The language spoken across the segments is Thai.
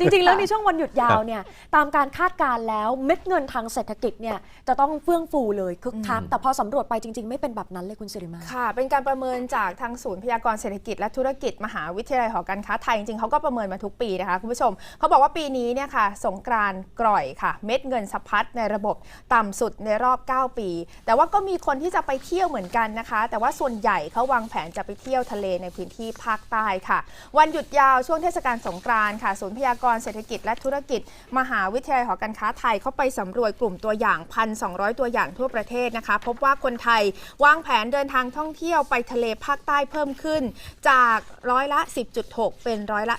จริง ๆ แล้วในช่วงวันหยุดยาวเนี่ยตามการคาดการณ์แล้วเม็ดเงินทางเศรษฐกิจเนี่ยจะต้องเฟื่องฟูเลยคึกคักแต่พอสำรวจไปจริง ๆ ไม่เป็นแบบนั้นเลยคุณสิริมาค่ะ เป็นการประเมินจากทางศูนย์พยากรณ์เศรษฐกิจและธุรกิจมหาวิทยาลัยหอการค้าไทยจริงๆเขาก็ประเมินมาทุกปีนะคะคุณผู้ชมเขาบอกว่าปีนี้เนี่ยค่ะสงกรานต์กร่อยค่ะ เม็ดเงินสะพัดในระบบต่ำสุดในรอบ 9 ปี แต่ว่าก็มีคนที่จะไปเที่ยวเหมือนกันนะคะ แต่ว่าส่วนใหญ่เขาวางแผนจะไปเที่ยวทะเลในพื้นที่ภาคใต้ค่ะ วันหยุดยาวช่วงเทศกาลสงกรานต์ค่ะศูนย์พยากรณ์เศรษฐกิจและธุรกิจ มหาวิทยาลัยหอการค้าไทยเข้าไปสำรวจกลุ่มตัวอย่าง 1,200 ตัวอย่างทั่วประเทศนะคะ พบว่าคนไทยวางแผนเดินทางท่องเที่ยวไปทะเลภาคใต้เพิ่มขึ้น จากร้อยละ 10.6 เป็นร้อยละ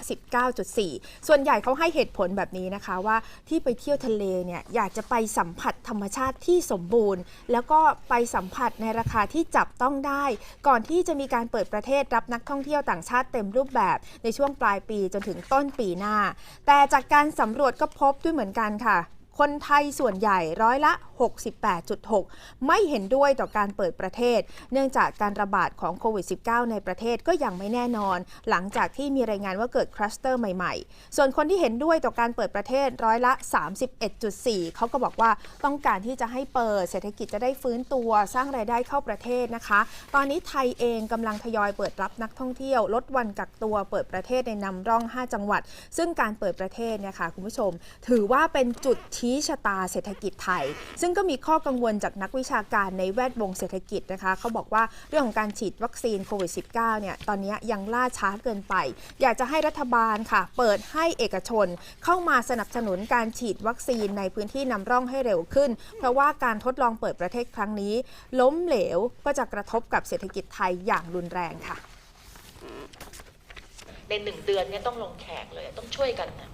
19.4 ส่วนใหญ่เขาให้เหตุผลแบบนี้นะคะว่าที่ไปเที่ยวทะเลเนี่ยอยากจะไปสัมผัสธรรมชาติที่สมบูรณ์ แล้วก็ไปสัมผัสในราคาที่จับต้องได้ ก่อนที่จะมีการเปิดประเทศรับนักท่องเที่ยวต่างชาติเต็มรูปแบบในช่วงปลายปีจนถึงต้นปีหน้าแต่จากการสำรวจก็พบด้วยเหมือนกันค่ะ คนไทยส่วนใหญ่ร้อยละ 68.6 ไม่เห็นด้วยต่อการเปิดประเทศ เนื่องจากการระบาดของโควิด -19 ในประเทศก็ยังไม่แน่นอน หลังจากที่มีรายงานว่าเกิดคลัสเตอร์ใหม่ๆ ส่วนคนที่เห็นด้วยต่อการเปิดประเทศร้อยละ 31.4 เขาก็บอกว่าต้องการที่จะให้เปิดเศรษฐกิจจะได้ฟื้นตัวสร้างรายได้เข้าประเทศนะคะ ตอนนี้ไทยเองกำลังทยอยเปิดรับนักท่องเที่ยว ลดวันกักตัวเปิดประเทศในนำร่อง 5 จังหวัด ซึ่งการเปิดประเทศเนี่ยค่ะคุณผู้ชม ถือว่าเป็นจุดชี้ชะตาเศรษฐกิจไทย ซึ่งก็มีข้อกังวลจากนักวิชาการในแวดวงเศรษฐกิจนะคะเขาบอกว่าเรื่องของการฉีดวัคซีนโควิด -19 เนี่ยตอนนี้ยังล่าช้าเกินไป อยากจะให้รัฐบาลค่ะ เปิดให้เอกชนเข้ามาสนับสนุนการฉีดวัคซีนในพื้นที่นำร่องให้เร็วขึ้น เพราะว่าการทดลองเปิดประเทศครั้งนี้ ล้มเหลวก็จะกระทบกับเศรษฐกิจไทยอย่างรุนแรงค่ะในหนึ่งเดือนเนี่ยต้องลงแขกเลยต้องช่วยกันนะ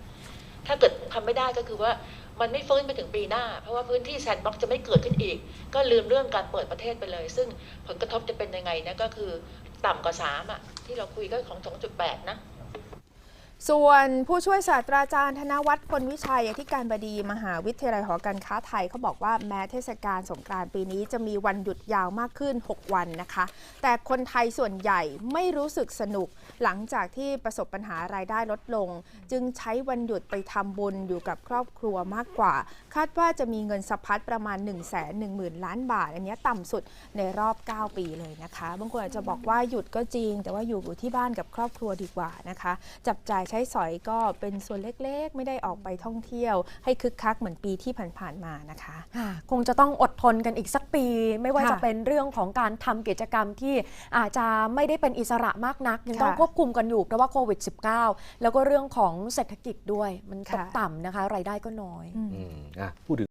ถ้าเกิดทำไม่ได้ก็คือว่า มันไม่ฟื้นไปถึงปีหน้า เพราะว่าพื้นที่แซนด์บ็อกซ์จะไม่เกิดขึ้นอีก ก็ลืมเรื่องการเปิดประเทศไปเลย ซึ่งผลกระทบจะเป็นยังไงนะก็คือต่ำกว่าสามอะที่เราคุยก็ของ 2.8 นะ ส่วนผู้ช่วยศาสตราจารย์ธนวัฒน์พลวิชัยอธิการบดีมหาวิทยาลัยหอการค้าไทยเขาบอกว่าแม้เทศกาลสงกรานต์ปีนี้จะมีวันหยุดยาวมากขึ้น 6 วันนะคะ แต่คนไทยส่วนใหญ่ไม่รู้สึกสนุก หลังจากที่ประสบปัญหารายได้ลดลง จึงใช้วันหยุดไปทำบุญอยู่กับครอบครัวมากกว่า คาดว่าจะมีเงินสะพัดประมาณ 1 1 0 0 0 0 ล้านบาท อันนี้ต่ำสุดในรอบ 9 ปีเลยนะคะ บางคนอาจจะบอกว่าหยุดก็จริง แต่ว่าอยู่ที่บ้านกับครอบครัวดีกว่านะคะ จับจ่ายใช้สอยก็เป็นส่วนเล็กๆ ไม่ได้ออกไปท่องเที่ยว ให้คึกคักเหมือนปีที่ผ่านๆมานะคะ ค่ะคงจะต้องอดทนกันอีกสักปี ไม่ว่าค่ะจะเป็นเรื่องของการทำกิจกรรมที่อาจจะไม่ได้เป็นอิสระมากนัก ยังต้องค่ะควบคุมกันอยู่เพราะว่าโควิด -19 แล้วก็เรื่องของเศรษฐกิจด้วยมันตกค่ะ ต่ำนะคะ รายได้ก็น้อย อืม อืมอะพูดถึง